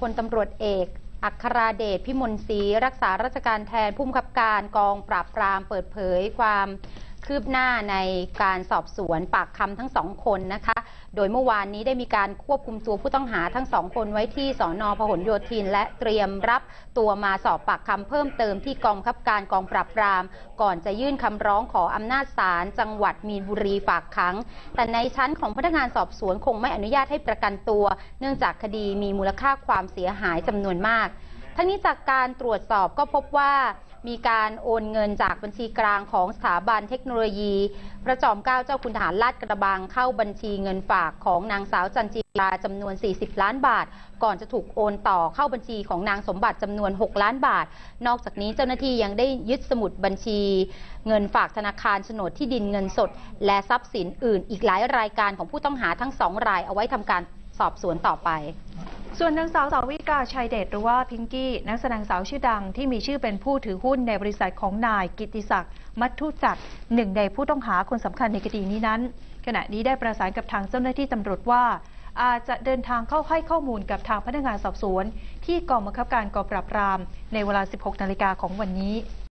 พลตำรวจเอกอัคราเดชพิมลศรีรักษาราชการแทนผู้บังคับการกองปราบปรามเปิดเผยความ คืบหน้าในการสอบสวนปากคำทั้งสองคนนะคะ โดยเมื่อวานนี้ได้มีการควบคุมตัวผู้ต้องหาทั้งสองคนไว้ที่สอนอพหลโยธิน และเตรียมรับตัวมาสอบปากคำเพิ่มเติมที่กองคับการกองปราบปราม ก่อนจะยื่นคำร้องขออำนาจศาลจังหวัดมีนบุรีฝากขัง แต่ในชั้นของพนักงานสอบสวนคงไม่อนุญาตให้ประกันตัว เนื่องจากคดีมีมูลค่าความเสียหายจำนวนมาก ทั้งนี้จากการตรวจสอบก็พบว่า มีการโอนเงินจากบัญชีกลางของสถาบันเทคโนโลยี พระจอมเกล้าเจ้าคุณทหารลาดกระบังเข้าบัญชีเงินฝากของนางสาวจันจีราจำนวน 40 ล้านบาท ก่อนจะถูกโอนต่อเข้าบัญชีของนางสมบัติจำนวน 6 ล้านบาท นอกจากนี้เจ้าหน้าที่ยังได้ยึดสมุดบัญชี เงินฝากธนาคารโฉนดที่ดินเงินสด และทรัพย์สินอื่น อีกหลายรายการของผู้ต้องหาทั้งสองรายเอาไว้ทำการสอบสวนต่อไป ส่วนนางสาวสาวิกาชัยเดชหรือว่าพิงกี้นักแสดงสาวชื่อดังที่มีชื่อเป็นผู้ถือหุ้นในบริษัทของนายกิติศักดิ์มัททุจักรหนึ่งในผู้ต้องหาคนสำคัญในคดีนี้นั้น ขณะนี้ได้ประสานกับทางเจ้าหน้าที่ตำรวจว่า อาจจะเดินทางเข้าให้ข้อมูลกับทางพนักงานสอบสวน ที่กองบังคับการกองปราบปราม ในเวลา 16 นาฬิกาของวันนี้